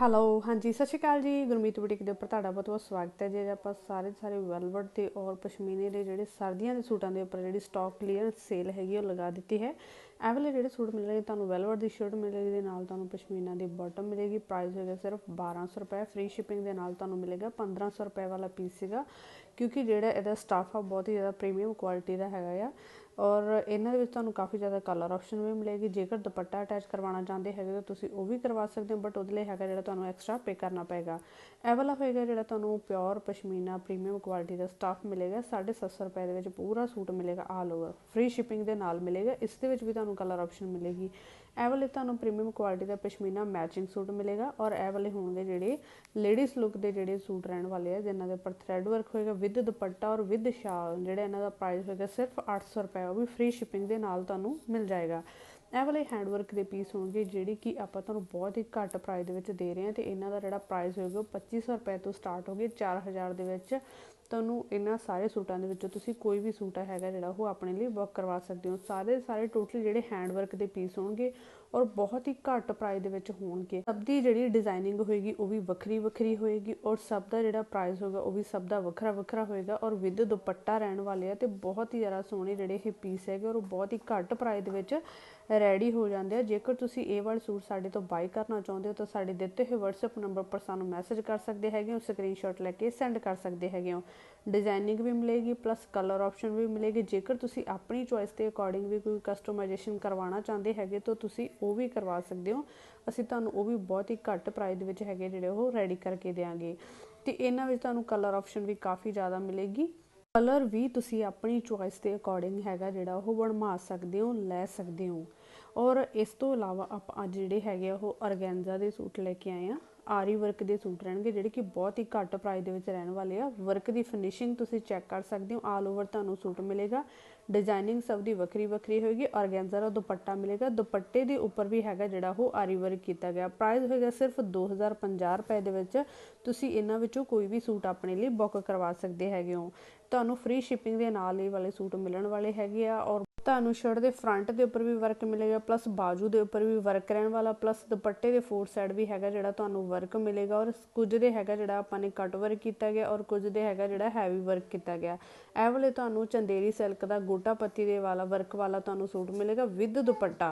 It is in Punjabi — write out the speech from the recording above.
ਹੈਲੋ ਹਾਂਜੀ, ਸਤਿ ਸ਼੍ਰੀ ਅਕਾਲ ਜੀ। ਗੁਰਮੀਤ ਬੁਟੀਕ ਦੇ ਉੱਪਰ ਤੁਹਾਡਾ ਬਹੁਤ ਬਹੁਤ ਸਵਾਗਤ ਹੈ। ਜੇ ਆਪਾਂ ਸਾਰੇ ਸਾਰੇ ਵੈਲਵਟ ਤੇ ਔਰ ਪਸ਼ਮੀਨੇ ਦੇ ਜਿਹੜੇ ਸਰਦੀਆਂ ਦੇ ਸੂਟਾਂ ਦੇ ਉੱਪਰ ਜਿਹੜੀ ਸਟਾਕ ਕਲੀਅਰ ਸੇਲ ਹੈਗੀ, ਉਹ ਲਗਾ ਦਿੱਤੀ ਹੈ। ਇਹ ਵਾਲੇ ਜਿਹੜੇ ਸੂਟ ਮਿਲਣਗੇ ਤੁਹਾਨੂੰ ਵੈਲਵਟ ਦੀ ਸ਼ਰਟ ਮਿਲੇਗੀ ਦੇ ਨਾਲ ਤੁਹਾਨੂੰ ਪਸ਼ਮੀਨਾ ਦੀ ਬਾਟਮ ਮਿਲੇਗੀ। ਪ੍ਰਾਈਸ ਹੈਗਾ ਸਿਰਫ 1200 ਰੁਪਏ। ਫ੍ਰੀ ਸ਼ਿਪਿੰਗ ਦੇ ਨਾਲ ਤੁਹਾਨੂੰ ਮਿਲੇਗਾ 1500 ਰੁਪਏ ਵਾਲਾ ਪੀਸ ਸੀਗਾ, ਕਿਉਂਕਿ ਜਿਹੜਾ ਇਹਦਾ ਸਟਾਫ ਆ ਬਹੁਤ ਹੀ ਜ਼ਿਆਦਾ ਪ੍ਰੀਮੀਅਮ ਕੁਆਲਿਟੀ ਦਾ ਹੈਗਾ ਆ। ਔਰ ਇਹਨਾਂ ਦੇ ਵਿੱਚ ਤੁਹਾਨੂੰ ਕਾਫੀ ਜ਼ਿਆਦਾ ਕਲਰ ਆਪਸ਼ਨ ਵੀ ਮਿਲੇਗੀ। ਜੇਕਰ ਦੁਪੱਟਾ ਅਟੈਚ ਕਰਵਾਉਣਾ ਚਾਹੁੰਦੇ ਹੈਗੇ ਤਾਂ ਤੁਸੀਂ ਉਹ ਵੀ ਕਰਵਾ ਸਕਦੇ ਹੋ ਬਟ ਉਹਦੇ ਲਈ ਹੈਗਾ ਜਿਹੜਾ ਤੁਹਾਨੂੰ ਐਕਸਟਰਾ ਪੇ ਕਰਨਾ ਪਏਗਾ। ਇਹ ਵਾਲਾ ਹੋਏਗਾ ਜਿਹੜਾ ਤੁਹਾਨੂੰ ਪਿਓਰ ਪਸ਼ਮੀਨਾ ਪ੍ਰੀਮੀਅਮ ਕੁਆਲਿਟੀ ਦਾ ਸਟਾਫ ਮਿਲੇਗਾ। 750 ਰੁਪਏ ਦੇ ਵਿੱਚ ਪੂਰਾ ਸੂਟ ਮਿਲੇਗਾ ਆਲ ਓਵਰ ਫ੍ਰੀ ਸ਼ਿਪਿੰਗ ਦੇ ਨਾਲ ਮਿਲੇਗਾ। ਇਸ ਦੇ ਵਿੱਚ ਵੀ ਤੁਹਾਨੂੰ ਕਲਰ ਆਪਸ਼ਨ ਮਿਲੇਗੀ। ਇਹ ਵਾਲੇ ਤੁਹਾਨੂੰ ਪ੍ਰੀਮੀਅਮ ਕੁਆਲਿਟੀ ਦਾ ਪਸ਼ਮੀਨਾ ਮੈਚਿੰਗ ਸੂਟ ਮਿਲੇਗਾ। ਔਰ ਇਹ ਵਾਲੇ ਹੋਣਗੇ ਜਿਹੜੇ ਲੇਡੀਜ਼ ਲੁੱਕ ਦੇ ਜਿਹੜੇ ਸੂਟ ਰਹਿਣ ਵਾਲੇ ਆ, ਜਿਨ੍ਹਾਂ ਦੇ ਉੱਪਰ ਥ੍ਰੈਡ ਵਰਕ ਹੋਏਗਾ ਵਿਦ ਦੁਪੱਟਾ ਔਰ ਵਿਦ ਸ਼ਾਲ ਜਿਹੜਾ ਇਹਨਾਂ ਦਾ ਪ੍ਰਾਈਸ ਹੋਏਗਾ ਸਿਰਫ 800 ਰੁਪਏ ਉਹ ਵੀ ਫ੍ਰੀ ਸ਼ਿਪਿੰਗ ਦੇ ਨਾਲ ਤੁਹਾਨੂੰ ਮਿਲ ਜਾਏਗਾ। ਇਹ ਵਾਲੇ ਹੈਂਡ ਵਰਕ ਦੇ ਪੀਸ ਹੋਣਗੇ ਜਿਹੜੀ ਕਿ ਆਪਾਂ ਤੁਹਾਨੂੰ ਬਹੁਤ ਹੀ ਘੱਟ ਪ੍ਰਾਈਸ ਦੇ ਵਿੱਚ ਦੇ ਰਹੇ ਹਾਂ ਤੇ ਇਹਨਾਂ ਦਾ ਜਿਹੜਾ ਪ੍ਰਾਈਸ ਹੋਏਗਾ 2500 ਰੁਪਏ ਤੋਂ ਸਟਾਰਟ ਹੋ ਗਿਆ 4000 ਦੇ ਵਿੱਚ। ਤੁਹਾਨੂੰ ਇਹਨਾਂ ਸਾਰੇ ਸੂਟਾਂ ਦੇ ਵਿੱਚੋਂ ਤੁਸੀਂ ਕੋਈ ਵੀ ਸੂਟ ਹੈਗਾ ਜਿਹੜਾ ਉਹ ਆਪਣੇ ਲਈ ਬੁੱਕ ਕਰਵਾ ਸਕਦੇ ਹੋ। ਸਾਰੇ ਸਾਰੇ ਟੋਟਲੀ ਜਿਹੜੇ ਹੈਂਡ ਵਰਕ ਦੇ ਪੀਸ ਹੋਣਗੇ ਔਰ ਬਹੁਤ ਹੀ ਘੱਟ ਪ੍ਰਾਈਸ ਦੇ ਵਿੱਚ ਹੋਣਗੇ। ਸਭ ਦੀ ਜਿਹੜੀ ਡਿਜ਼ਾਈਨਿੰਗ ਹੋਏਗੀ ਉਹ ਵੀ ਵੱਖਰੀ ਵੱਖਰੀ ਹੋਏਗੀ ਔਰ ਸਭ ਦਾ ਜਿਹੜਾ ਪ੍ਰਾਈਸ ਹੋਗਾ ਉਹ ਵੀ ਸਭ ਦਾ ਵੱਖਰਾ ਵੱਖਰਾ ਹੋਏਗਾ ਔਰ ਵਿਦ ਦੁਪੱਟਾ ਰਹਿਣ ਵਾਲੇ ਆ ਤੇ ਬਹੁਤ ਹੀ ਜ਼ਿਆਦਾ ਸੋਹਣੇ ਜਿਹੜੇ ਇਹ ਪੀਸ ਹੈਗੇ ਔਰ ਬਹੁਤ ਹੀ ਘੱਟ ਪ੍ਰਾਈਸ ਦੇ ਵਿੱਚ ਰੈਡੀ ਹੋ ਜਾਂਦੇ ਆ। ਜੇਕਰ ਤੁਸੀਂ ਇਹ ਵਾਲੇ ਸੂਟ ਸਾਡੇ ਤੋਂ ਬਾਈ ਕਰਨਾ ਚਾਹੁੰਦੇ ਹੋ ਤਾਂ ਸਾਡੇ ਦਿੱਤੇ ਹੋਏ WhatsApp ਨੰਬਰ ਪਰ ਸਾਨੂੰ ਮੈਸੇਜ ਕਰ ਸਕਦੇ ਹੈਗੇ ਹੋ ਸਕਰੀਨਸ਼ਾਟ ਲੈ ਕੇ ਸੈਂਡ ਕਰ ਸਕਦੇ ਹੈਗੇ ਹੋ। ਡਿਜ਼ਾਈਨਿੰਗ ਵੀ ਮਿਲੇਗੀ ਪਲੱਸ ਕਲਰ ਆਪਸ਼ਨ ਵੀ ਮਿਲੇਗੀ। ਜੇਕਰ ਤੁਸੀਂ ਆਪਣੀ ਚੋਇਸ ਦੇ ਅਕੋਰਡਿੰਗ ਵੀ ਕੋਈ ਕਸਟਮਾਈਜੇਸ਼ਨ ਕਰਵਾਉਣਾ ਚਾਹੁੰਦੇ ਹੈਗੇ, ਤਾਂ ਤੁਸੀਂ ਉਹ ਵੀ ਕਰਵਾ ਸਕਦੇ ਹੋ। ਅਸੀਂ ਤੁਹਾਨੂੰ ਉਹ ਵੀ ਬਹੁਤ ਹੀ ਘੱਟ ਪ੍ਰਾਈਸ ਦੇ ਵਿੱਚ ਹੈਗੇ ਜਿਹੜੇ ਉਹ ਰੈਡੀ ਕਰਕੇ ਦੇਵਾਂਗੇ ਤੇ ਇਹਨਾਂ ਵਿੱਚ ਤੁਹਾਨੂੰ ਕਲਰ ਆਪਸ਼ਨ ਵੀ ਕਾਫੀ ਜ਼ਿਆਦਾ ਮਿਲੇਗੀ। ਕਲਰ ਵੀ ਤੁਸੀਂ ਆਪਣੀ ਚੋਇਸ ਦੇ ਅਕੋਰਡਿੰਗ ਹੈਗਾ ਜਿਹੜਾ ਉਹ ਬਣਵਾ ਸਕਦੇ ਹੋ, ਲੈ ਸਕਦੇ ਹੋ। ਔਰ ਇਸ ਤੋਂ ਇਲਾਵਾ ਆਪਾਂ ਅੱਜ ਜਿਹੜੇ ਹੈਗੇ ਉਹ ਅਰਗੈਂਜ਼ਾ ਦੇ ਸੂਟ ਲੈ ਕੇ ਆਏ ਆ ਆਰੀ ਵਰਕ ਦੇ ਸੂਟ ਰਹਿਣਗੇ, ਜਿਹੜੇ ਕਿ ਬਹੁਤ ਹੀ ਘੱਟ ਪ੍ਰਾਈਸ ਦੇ ਵਿੱਚ ਰਹਿਣ ਵਾਲੇ ਆ। ਵਰਕ ਦੀ ਫਿਨਿਸ਼ਿੰਗ ਤੁਸੀਂ ਚੈੱਕ ਕਰ ਸਕਦੇ ਹੋ ਆਲ ਓਵਰ ਤੁਹਾਨੂੰ ਸੂਟ ਮਿਲੇਗਾ। ਡਿਜ਼ਾਈਨਿੰਗ ਸਭ ਦੀ ਵੱਖਰੀ ਵੱਖਰੀ ਹੋਏਗੀ ਔਰਗੈਂਜ਼ਾ ਦਾ ਦੁਪੱਟਾ ਮਿਲੇਗਾ। ਦੁਪੱਟੇ ਦੇ ਉੱਪਰ ਵੀ ਹੈਗਾ ਜਿਹੜਾ ਉਹ ਆਰੀ ਵਰਕ ਕੀਤਾ ਗਿਆ। ਪ੍ਰਾਈਸ ਹੋਏਗਾ ਸਿਰਫ 2050 ਰੁਪਏ ਦੇ ਵਿੱਚ। ਤੁਸੀਂ ਇਹਨਾਂ ਵਿੱਚੋਂ ਕੋਈ ਵੀ ਸੂਟ ਆਪਣੇ ਲਈ ਬੁੱਕ ਕਰਵਾ ਸਕਦੇ ਹੈਗੇ ਹੋ। ਤੁਹਾਨੂੰ ਫ੍ਰੀ ਸ਼ਿਪਿੰਗ ਦੇ ਨਾਲ ਇਹ ਵਾਲੇ ਸੂਟ ਮਿਲਣ ਵਾਲੇ ਹੈਗੇ ਆ ਔਰ ਤੁਹਾਨੂੰ ਸ਼ਰਟ ਦੇ ਫਰੰਟ ਦੇ ਉੱਪਰ ਵੀ ਵਰਕ ਮਿਲੇਗਾ ਪਲੱਸ ਬਾਜੂ ਦੇ ਉੱਪਰ ਵੀ ਵਰਕ ਰਹਿਣ ਵਾਲਾ ਪਲੱਸ ਦੁਪੱਟੇ ਦੇ ਫੋਰ ਸਾਈਡ ਵੀ ਹੈਗਾ ਜਿਹੜਾ ਤੁਹਾਨੂੰ ਵਰਕ ਮਿਲੇਗਾ ਔਰ ਕੁਝ ਦੇ ਹੈਗਾ ਜਿਹੜਾ ਆਪਾਂ ਨੇ ਕਟ ਵਰਕ ਕੀਤਾ ਗਿਆ ਔਰ ਕੁਝ ਦੇ ਹੈਗਾ ਜਿਹੜਾ ਹੈਵੀ ਵਰਕ ਕੀਤਾ ਗਿਆ। ਇਹ ਵਾਲੇ ਤੁਹਾਨੂੰ ਚੰਦੇਰੀ ਸਿਲਕ ਦਾ ਗੋਟਾ ਪੱਤੀ ਦੇ ਵਾਲਾ ਵਰਕ ਵਾਲਾ ਤੁਹਾਨੂੰ ਸੂਟ ਮਿਲੇਗਾ ਵਿਦ ਦੁਪੱਟਾ।